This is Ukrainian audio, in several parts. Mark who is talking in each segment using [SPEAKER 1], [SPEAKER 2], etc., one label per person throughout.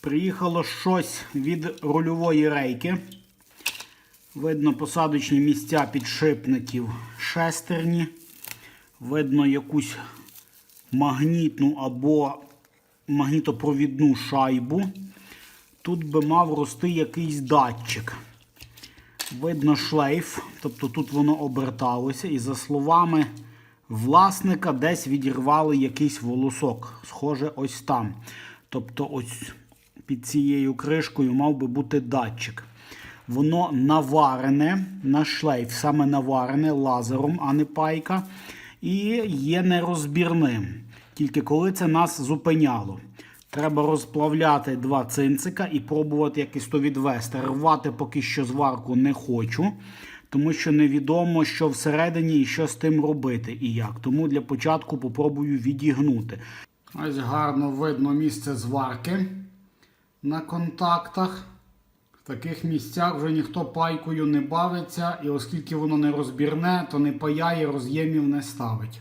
[SPEAKER 1] Приїхало щось від рульової рейки. Видно посадочні місця підшипників шестерні. Видно якусь магнітну або магнітопровідну шайбу. Тут би мав рости якийсь датчик. Видно шлейф, тобто тут воно оберталося, і за словами власника, десь відірвали якийсь волосок. Схоже, ось там. Тобто, ось під цією кришкою мав би бути датчик. Воно наварене на шлейф, саме наварене лазером, а не пайка. І є нерозбірним. Тільки коли це нас зупиняло. Треба розплавляти два цинцика і пробувати якось то відвести. Рвати поки що зварку не хочу, тому що невідомо, що всередині і що з тим робити і як. Тому для початку попробую відігнути. Ось гарно видно місце зварки на контактах. В таких місцях вже ніхто пайкою не бавиться, і оскільки воно не розбірне, то не паяє, роз'ємів не ставить.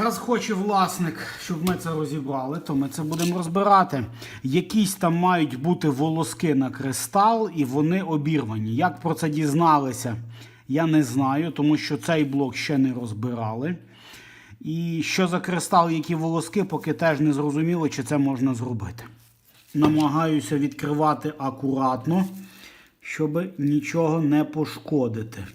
[SPEAKER 1] Раз хоче власник, щоб ми це розібрали, то ми це будемо розбирати. Якісь там мають бути волоски на кристал, і вони обірвані. Як про це дізналися, я не знаю, тому що цей блок ще не розбирали. І що за кристал, які волоски, поки теж не зрозуміло, чи це можна зробити. Намагаюся відкривати акуратно, щоб нічого не пошкодити.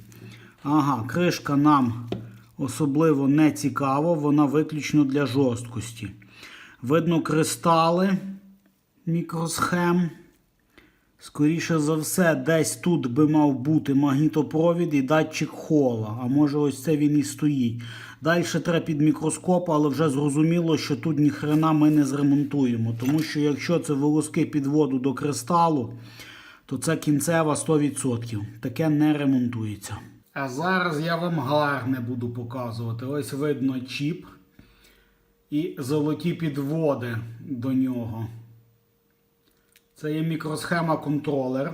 [SPEAKER 1] Ага, кришка нам особливо не цікаво, вона виключно для жорсткості. Видно кристали мікросхем. Скоріше за все, десь тут би мав бути магнітопровід і датчик хола. А може ось це він і стоїть. Далі треба під мікроскоп, але вже зрозуміло, що тут ніхрена ми не зремонтуємо. Тому що якщо це волоски під воду до кристалу, то це кінцева 100%. Таке не ремонтується. А зараз я вам гарне буду показувати. Ось видно чіп і золоті підводи до нього. Це є мікросхема контролер.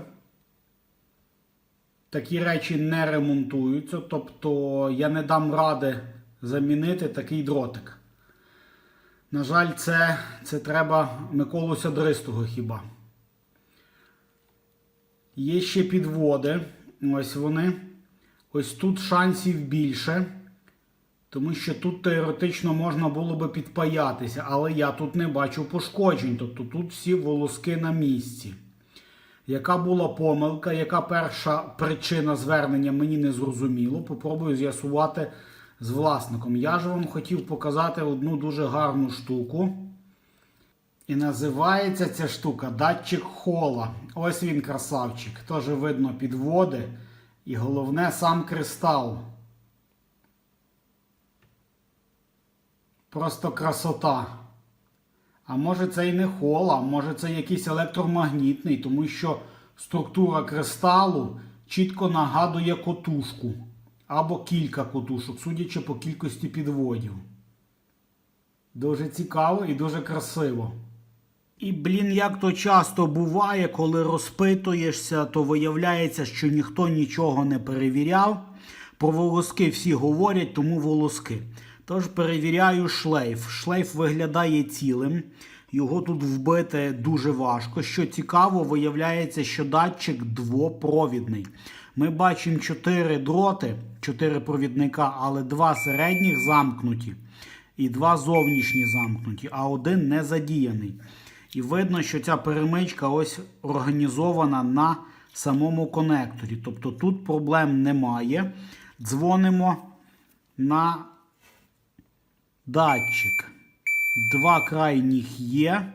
[SPEAKER 1] Такі речі не ремонтуються, тобто я не дам ради замінити такий дротик. На жаль, це, це треба Миколу Сядристого хіба. Є ще підводи. Ось вони. Ось тут шансів більше. Тому що тут теоретично можна було би підпаятися, але я тут не бачу пошкоджень. Тобто тут всі волоски на місці. Яка була помилка, яка перша причина звернення мені не зрозуміло. Попробую з'ясувати з власником. Я ж вам хотів показати одну дуже гарну штуку. І називається ця штука датчик хола. Ось він, красавчик. Теж видно підводи. І головне сам кристал. Просто красота. А може це і не хол, а може це якийсь електромагнітний, тому що структура кристалу чітко нагадує котушку. Або кілька котушок, судячи по кількості підводів. Дуже цікаво і дуже красиво. І, блін, як то часто буває, коли розпитуєшся, то виявляється, що ніхто нічого не перевіряв. Про волоски всі говорять, тому волоски. Тож перевіряю шлейф. Шлейф виглядає цілим. Його тут вбити дуже важко. Що цікаво, виявляється, що датчик двопровідний. Ми бачимо 4 дроти, 4 провідника, але два середніх замкнуті і два зовнішні замкнуті, а один не задіяний. І видно, що ця перемичка ось організована на самому конекторі. Тобто тут проблем немає. Дзвонимо на датчик. Два крайніх є,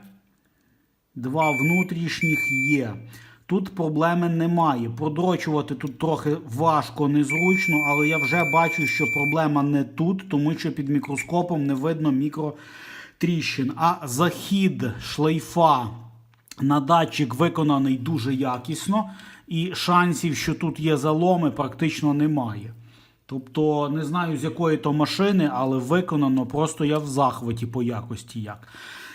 [SPEAKER 1] два внутрішніх є. Тут проблеми немає. Продрочувати тут трохи важко, незручно, але я вже бачу, що проблема не тут, тому що під мікроскопом не видно мікротріщин. А захід шлейфа на датчик виконаний дуже якісно, і шансів, що тут є заломи, практично немає. Тобто, не знаю з якої то машини, але виконано просто я в захваті по якості як.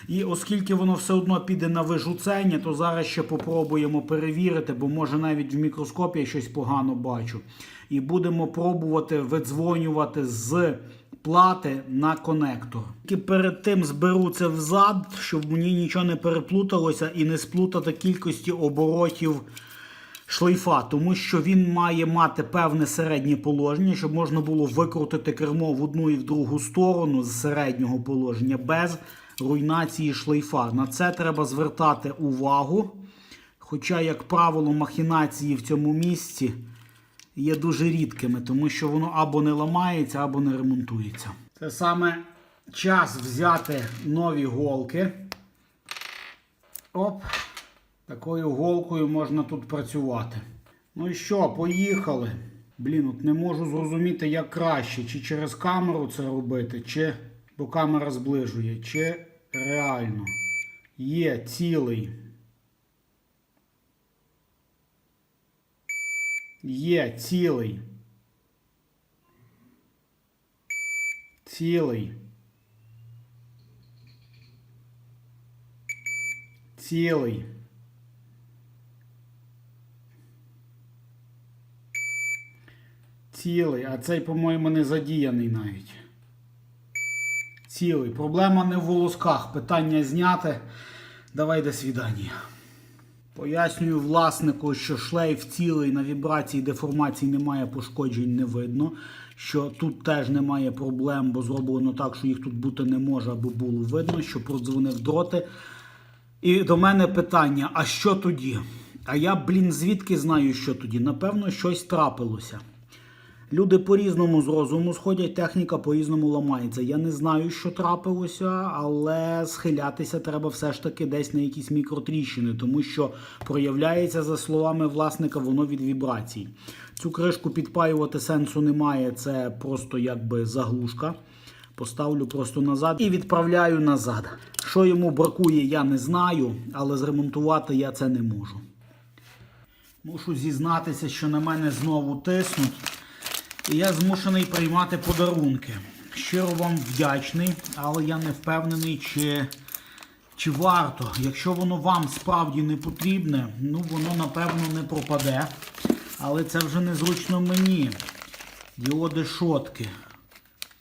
[SPEAKER 1] І оскільки воно все одно піде на вижуцення, то зараз ще попробуємо перевірити, бо може навіть в мікроскопі я щось погано бачу. І будемо пробувати видзвонювати з плати на конектор. Тільки перед тим зберу це взад, щоб мені нічого не переплуталося і не сплутати кількості оборотів шлейфа, тому що він має мати певне середнє положення, щоб можна було викрутити кермо в одну і в другу сторону з середнього положення без руйнації шлейфа. На це треба звертати увагу. Хоча, як правило, махінації в цьому місці є дуже рідкими, тому що воно або не ламається, або не ремонтується. Це саме час взяти нові голки. Оп. Такою голкою можна тут працювати. Ну і що, поїхали. Блін, от не можу зрозуміти, як краще, чи через камеру це робити, чи бо камера зближує, чи реально. Є цілий. Є цілий. Цілий. Цілий. Цілий, а цей, по-моєму, не задіяний навіть. Цілий. Проблема не в волосках. Питання зняте. Давай до свідання. Пояснюю власнику, що шлейф цілий на вібрації деформації немає пошкоджень, не видно. Що тут теж немає проблем, бо зроблено так, що їх тут бути не може, аби було видно, що продзвонив дроти. І до мене питання: а що тоді? А я, блін, звідки знаю, що тоді? Напевно, щось трапилося. Люди по-різному з розуму сходять, техніка по-різному ламається. Я не знаю, що трапилося, але схилятися треба все ж таки десь на якісь мікротріщини, тому що проявляється, за словами власника, воно від вібрацій. Цю кришку підпаювати сенсу немає, це просто якби заглушка. Поставлю просто назад і відправляю назад. Що йому бракує, я не знаю, але зремонтувати я це не можу. Мушу зізнатися, що на мене знову тиснуть. І я змушений приймати подарунки. Щиро вам вдячний, але я не впевнений, чи, чи варто. Якщо воно вам справді не потрібне, ну воно напевно не пропаде. Але це вже незручно мені. Діоди шотки.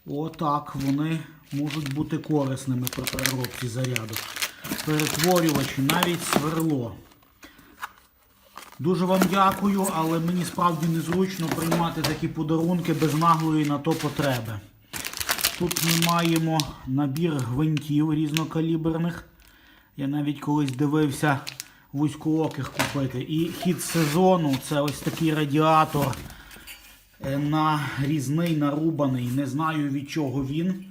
[SPEAKER 1] Отак вони можуть бути корисними при переробці заряду. Перетворювачі, навіть сверло. Дуже вам дякую, але мені справді незручно приймати такі подарунки без наглої на то потреби. Тут ми маємо набір гвинтів різнокаліберних. Я навіть колись дивився вузькооких купити. І хід сезону це ось такий радіатор е, нарізний, нарубаний. Не знаю від чого він.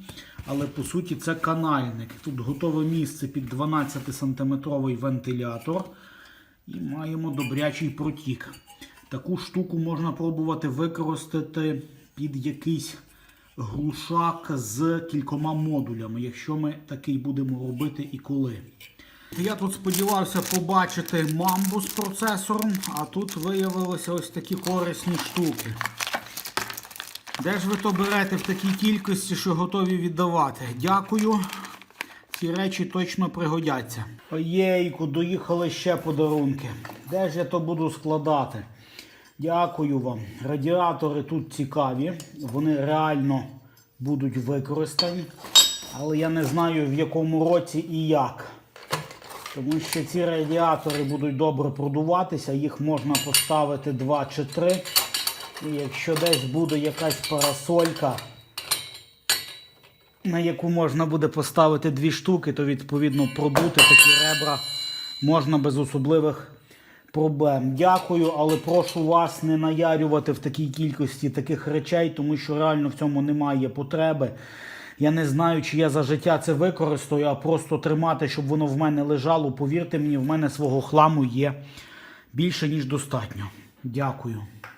[SPEAKER 1] Але по суті це канальник. Тут готове місце під 12-сантиметровий вентилятор. І маємо добрячий протік. Таку штуку можна пробувати використати під якийсь глушак з кількома модулями, якщо ми такий будемо робити і коли. Я тут сподівався побачити мамбу з процесором, а тут виявилося ось такі корисні штуки. Де ж ви то берете в такій кількості, що готові віддавати? Дякую. Ці речі точно пригодяться. Оєйку, доїхали ще подарунки. Де ж я то буду складати? Дякую вам. Радіатори тут цікаві, вони реально будуть використані. Але я не знаю в якому році і як. Тому що ці радіатори будуть добре продуватися, їх можна поставити 2 чи 3. І якщо десь буде якась парасолька, на яку можна буде поставити дві штуки, то відповідно продути такі ребра можна без особливих проблем. Дякую, але прошу вас не наярювати в такій кількості таких речей, тому що реально в цьому немає потреби. Я не знаю, чи я за життя це використаю, а просто тримати, щоб воно в мене лежало. Повірте мені, в мене свого хламу є більше, ніж достатньо. Дякую.